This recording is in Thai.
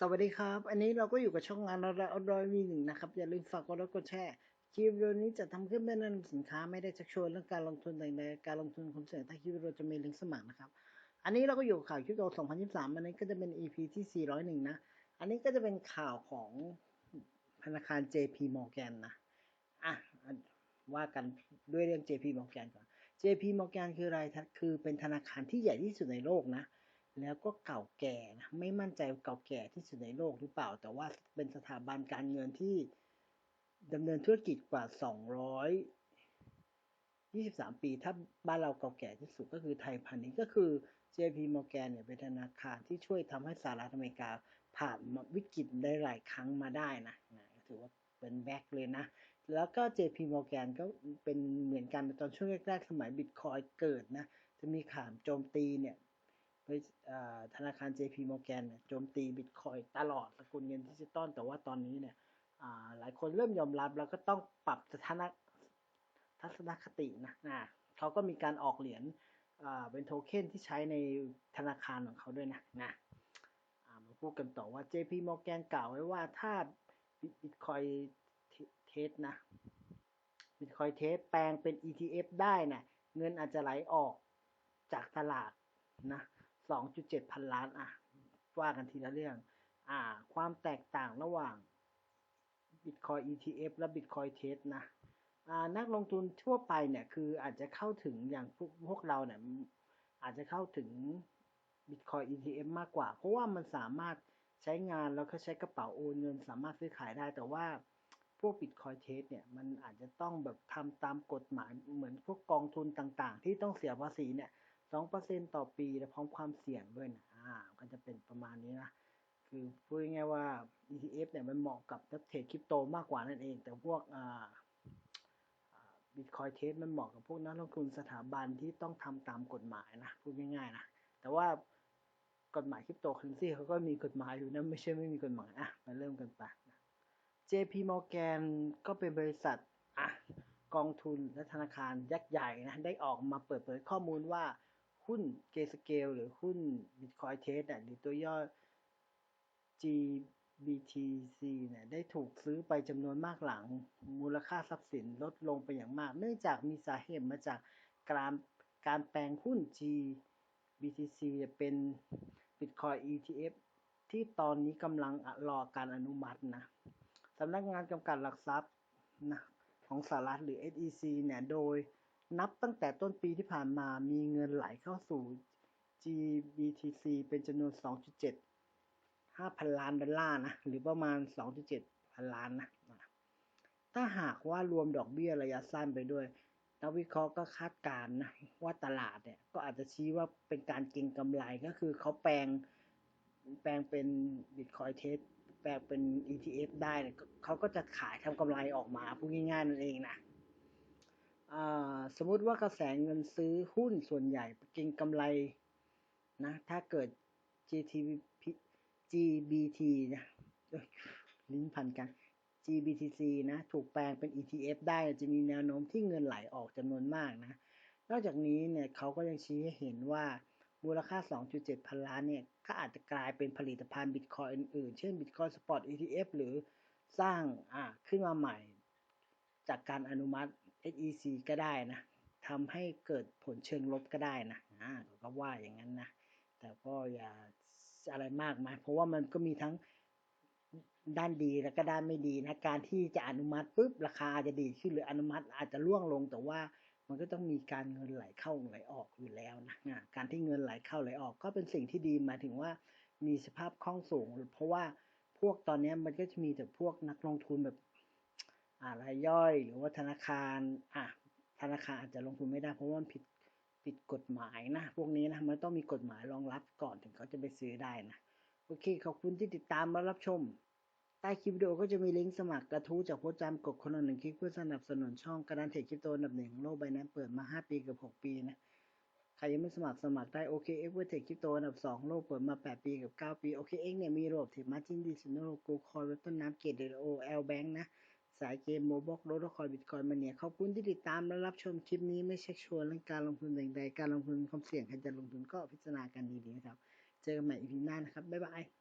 สวัสดีครับ อันนี้เราก็อยู่กับช่องงานเราเราดอยวีหนึ่งนะครับ อย่าลืมฝากกดไลค์กดแชร์คลิปวิดีโอนี้จะทำขึ้นเพื่อนำสินค้าไม่ได้ชักชวนเรื่องการลงทุนใดๆการลงทุนความเสี่ยงใต้คลิปวิดีโอจะมีลิงก์สมัครนะครับ อันนี้เราก็อยู่ข่าวคริปโต2023 อันนี้ก็จะเป็น EP ที่ 401 นะ อันนี้ก็จะเป็นข่าวของธนาคาร JP Morgan นะ อะ ว่ากันด้วยเรื่อง JP Morgan ก่อน JP Morgan คืออะไร คือเป็นธนาคารที่ใหญ่ที่สุดในโลกนะ แล้วก็เก่าแก่นะไม่มั่นใจเก่าแก่ที่สุดในโลกหรือเปล่า แต่ว่าเป็นสถาบันการเงินที่ดำเนินธุรกิจกว่า 223 ปี ถ้าบ้านเราเก่าแก่ที่สุดก็คือไทยพาณิชย์ก็คือ JP Morgan เนี่ยเป็นธนาคารที่ช่วยทำให้สหรัฐอเมริกาผ่านวิกฤตได้หลายครั้งมาได้นะนะถือว่าเป็นแบ็กเลยนะ แล้วก็ JP Morgan ก็เป็นเหมือนกันตอนช่วงแรกๆ สมัยบิตคอยเกิดนะ จะมีข่าวโจมตีเนี่ย ธนาคาร JP Morgan เนี่ยโจมตีบิตคอยตลอดสกุลเงินดิจิตอลแต่ว่าตอนนี้เนี่ยหลายคนเริ่มยอมรับแล้วก็ต้องปรับสถานะทัศนคตินะนะเขาก็มีการออกเหรียญเป็นโทเค็นที่ใช้ในธนาคารของเขาด้วยนะนะมาพูดกันต่อว่า JP Morgan กล่าวไว้ว่าถ้าบิตคอยเทสนะบิตคอยเทสแปลงเป็น ETF ได้นะเงินอาจจะไหลออกจากตลาดนะ 2.7พันล้านอะว่ากันทีละเรื่อง อ่า ความแตกต่างระหว่าง Bitcoin ETF และ Bitcoin Test นะอ่านักลงทุนทั่วไปเนี่ยคืออาจจะเข้าถึงอย่างพวกพวกเราเนี่ยอาจจะเข้าถึง Bitcoin ETF มากกว่า เพราะว่ามันสามารถใช้งานแล้วก็ใช้กระเป๋าโอนเงิน สามารถซื้อขายได้ แต่ว่าพวก Bitcoin Test เนี่ยมันอาจจะต้องแบบทำตามกฎหมายเหมือนพวกกองทุนต่างๆ ที่ต้องเสียภาษีเนี่ย สองเปอร์เซ็นต่อปีและพร้อมความเสี่ยงด้วยนะอ่าก็จะเป็นประมาณนี้นะ คือพูดง่ายๆว่า ETF เนี่ยมันเหมาะกับนักเทรดคริปโตมากกว่านั่นเอง แต่พวกอ่าบิตคอยเทสมันเหมาะกับพวกนักลงทุนสถาบันที่ต้องทำตามกฎหมายนะพูดง่ายๆนะ แต่ว่ากฎหมายคริปโตเคอเรนซีเขาก็มีกฎหมายอยู่นะไม่ใช่ไม่มีกฎหมายอะมาเริ่มกันไป JP Morgan ก็เป็นบริษัทอะกองทุนและธนาคารยักษ์ใหญ่นะได้ออกมาเปิดเผยข้อมูลว่า หุ้นเกสเกลหรือหุ้น Bitcoin Test หรือตัวย่อ GBTC เนี่ยได้ถูกซื้อไปจำนวนมากหลัง มูลค่าทรัพย์สินลดลงไปอย่างมาก เนื่องจากมีสาเหตุมาจากการการแปลงหุ้น GBTC เป็น Bitcoin ETF ที่ตอนนี้กำลังรอการอนุมัตินะสำนักงานกำกับหลักทรัพย์นะของสหรัฐหรือ SEC เนี่ย โดย นับตั้งแต่ต้นปีที่ผ่านมา มีเงินไหลเข้าสู่ GBTC เป็นจำนวน 2.7 5,000 ล้านดอลลาร์นะ หรือประมาณ 2.7 พันล้านนะ ถ้าหากว่ารวมดอกเบี้ยระยะสั้นไปด้วย นักวิเคราะห์ก็คาดการณ์นะว่าตลาดเนี่ย ก็อาจจะชี้ว่าเป็นการเก็งกำไรก็คือเขาแปลงแปลงเป็น Bitcoin t e s แปลงเป็น ETF ได้เนี่ยเขาก็จะขายทำกำไรออกมาพูดง่ายๆนั่นเองนะ สมมุติว่ากระแสเงินซื้อหุ้นส่วนใหญ่เก็งกำไรนะถ้าเกิด GTP GBT นะลิ้นพันกัน GBTC นะถูกแปลงเป็น ETF ได้จะมีแนวโน้มที่เงินไหลออกจำนวนมากนะนอกจากนี้เนี่ยเขาก็ยังชี้ให้เห็นว่ามูลค่า 2.7 พันล้านเนี่ยก็อาจจะกลายเป็นผลิตภัณฑ์บิตคอยอื่นๆ เช่น Bitcoin Spot ETF หรือสร้างอ่าขึ้นมาใหม่ จากการอนุมัติ SEC ก็ได้นะทำให้เกิดผลเชิงลบก็ได้นะอ่าก็ว่าอย่างนั้นนะ แต่ก็อย่าอะไรมากมายเพราะว่ามันก็มีทั้งด้านดีและก็ด้านไม่ดีนะ การที่จะอนุมัติปุ๊บราคาอาจจะดีขึ้นหรืออนุมัติอาจจะร่วงลงแต่ว่ามันก็ต้องมีการเงินไหลเข้าไหลออกอยู่แล้วนะการที่เงินไหลเข้าไหลออกก็เป็นสิ่งที่ดีหมายถึงว่ามีสภาพคล่องสูง เพราะว่าพวกตอนนี้มันก็จะมีแต่พวกนักลงทุนแบบ รายย่อยหรือว่าธนาคารอะธนาคารอาจจะลงทุนไม่ได้เพราะว่าผิดผิดกฎหมายนะ พวกนี้นะมันต้องมีกฎหมายรองรับก่อนถึงเขาจะไปซื้อได้นะ โอเค ขอบคุณที่ติดตามและรับชม ใต้คลิปวิดีโอก็จะมีลิงก์สมัครกระทู้จากโพสต์จำกดคนละหนึ่งคลิกเพื่อสนับสนุนช่องการะดานเทรดคริปโตอันดับหนึ่งของโลกใบนั้นเปิดมา 5 ปีกับ 6 ปีนะใครยังไม่สมัครสมัครได้โอเคเอ็กเวอร์เทรดคริปโตอันดับ2โลกเปิดมา 8 ปีกับ 9 ปีโอเคเอ็กเนี่ยมีระบบเทรดมาร์จิ้นดิสิโนโลโกคอยเวต้นน้ำเกตเดโอเอลแบงค์นะ สายเกมโมบอกโรดคอยบิตคอยมาเนี่ยขอบคุณที่ติดตามและรับชมคลิปนี้ไม่เช็คชวนเรื่องการลงทุนใดๆการลงทุนความเสี่ยงการจะลงทุนก็พิจารณากันดีๆนะครับ เจอกันใหม่อีพีหน้านะครับบ๊ายบาย